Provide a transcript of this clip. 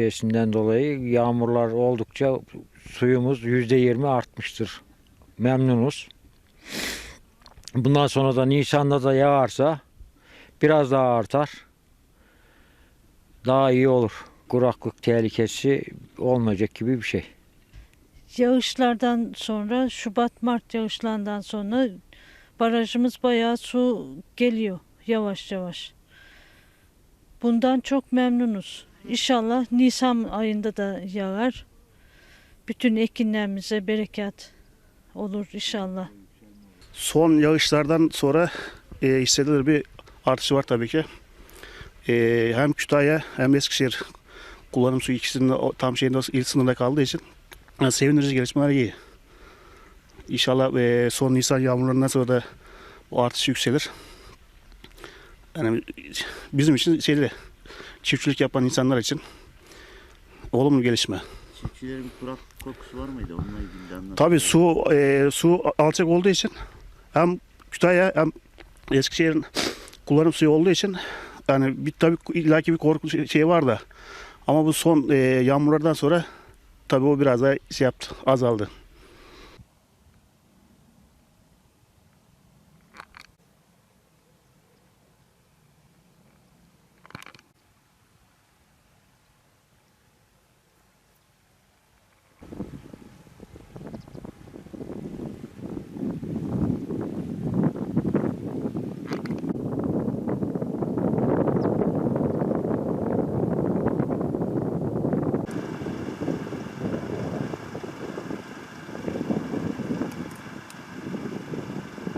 şeysinden dolayı yağmurlar oldukça suyumuz yüzde yirmi artmıştır. Memnunuz. Bundan sonra da Nisan'da da yağarsa biraz daha artar. Daha iyi olur. Kuraklık tehlikesi olmayacak gibi bir şey. Yağışlardan sonra Şubat-Mart yağışlarından sonra barajımız bayağı su geliyor yavaş yavaş. Bundan çok memnunuz. İnşallah Nisan ayında da yağar. Bütün ekinlerimize bereket olur inşallah. Son yağışlardan sonra e, hissedilir bir artışı var tabii ki. E, hem Kütahya hem Eskişehir kullanım suyu ikisinin tam şeyinde il sınırında kaldığı için yani sevindirici gelişmeler iyi. İnşallah e, son Nisan yağmurlarından sonra da bu artış yükselir. Yani bizim için şeyde çiftçilik yapan insanlar için olumlu gelişme. Çiftçilerin kurak korkusu var mıydı? Onunla ilgili de anlat. Tabii su e, su alçak olduğu için hem Kütahya hem Eskişehir'in kullanım suyu olduğu için yani bir tabii illaki bir korku şey- var da ama bu son e, yağmurlardan sonra tabii o biraz daha şey yaptı azaldı.